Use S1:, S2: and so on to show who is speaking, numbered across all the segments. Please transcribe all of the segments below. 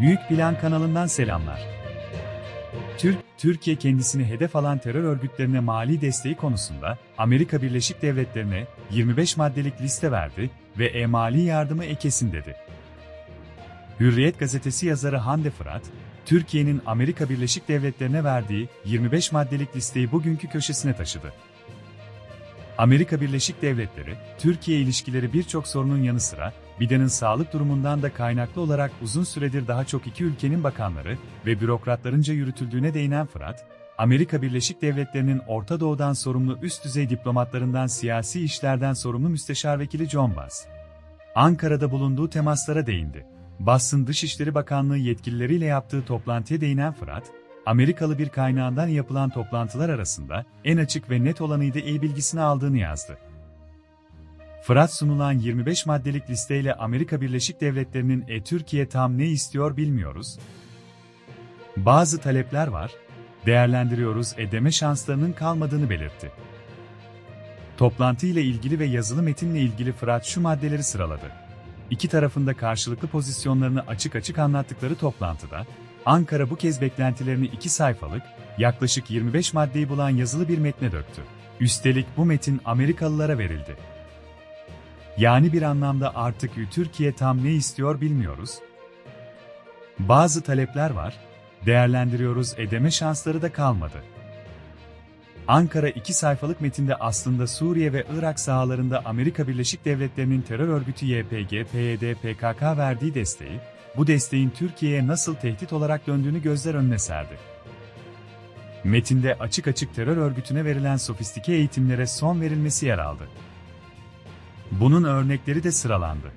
S1: Büyük Plan kanalından selamlar. Türk, Türkiye kendisini hedef alan terör örgütlerine mali desteği konusunda Amerika Birleşik Devletleri'ne 25 maddelik liste verdi ve e-mali yardımı ekesin dedi. Hürriyet gazetesi yazarı Hande Fırat, Türkiye'nin Amerika Birleşik Devletleri'ne verdiği 25 maddelik listeyi bugünkü köşesine taşıdı. Amerika Birleşik Devletleri, Türkiye ilişkileri birçok sorunun yanı sıra, Biden'in sağlık durumundan da kaynaklı olarak uzun süredir daha çok iki ülkenin bakanları ve bürokratlarınca yürütüldüğüne değinen Fırat, Amerika Birleşik Devletleri'nin Orta Doğu'dan sorumlu üst düzey diplomatlarından siyasi işlerden sorumlu müsteşar vekili John Bass, Ankara'da bulunduğu temaslara değindi. Bass'ın Dışişleri Bakanlığı yetkilileriyle yaptığı toplantıya değinen Fırat, Amerikalı bir kaynağından yapılan toplantılar arasında en açık ve net olanıydı iyi bilgisini aldığını yazdı. Fırat sunulan 25 maddelik listeyle Amerika Birleşik Devletleri'nin e Türkiye tam ne istiyor bilmiyoruz. Bazı talepler var, değerlendiriyoruz e deme şanslarının kalmadığını belirtti. Toplantı ile ilgili ve yazılı metinle ilgili Fırat şu maddeleri sıraladı. İki tarafında karşılıklı pozisyonlarını açık açık anlattıkları toplantıda, Ankara bu kez beklentilerini iki sayfalık, yaklaşık 25 maddeyi bulan yazılı bir metne döktü. Üstelik bu metin Amerikalılara verildi. Yani bir anlamda artık Türkiye tam ne istiyor bilmiyoruz. Bazı talepler var, değerlendiriyoruz edeme şansları da kalmadı. Ankara iki sayfalık metinde aslında Suriye ve Irak sahalarında Amerika Birleşik Devletleri'nin terör örgütü YPG, PYD, PKK verdiği desteği, bu desteğin Türkiye'ye nasıl tehdit olarak döndüğünü gözler önüne serdi. Metinde açık açık terör örgütüne verilen sofistike eğitimlere son verilmesi yer aldı. Bunun örnekleri de sıralandı.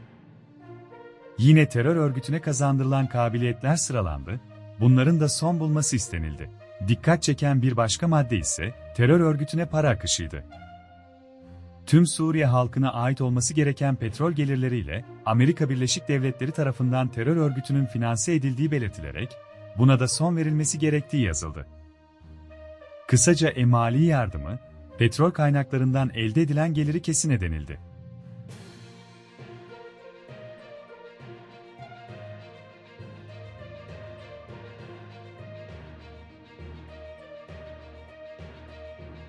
S1: Yine terör örgütüne kazandırılan kabiliyetler sıralandı, bunların da son bulması istenildi. Dikkat çeken bir başka madde ise terör örgütüne para akışıydı. Tüm Suriye halkına ait olması gereken petrol gelirleriyle Amerika Birleşik Devletleri tarafından terör örgütünün finanse edildiği belirtilerek buna da son verilmesi gerektiği yazıldı. Kısaca emali yardımı, petrol kaynaklarından elde edilen geliri kesine denildi.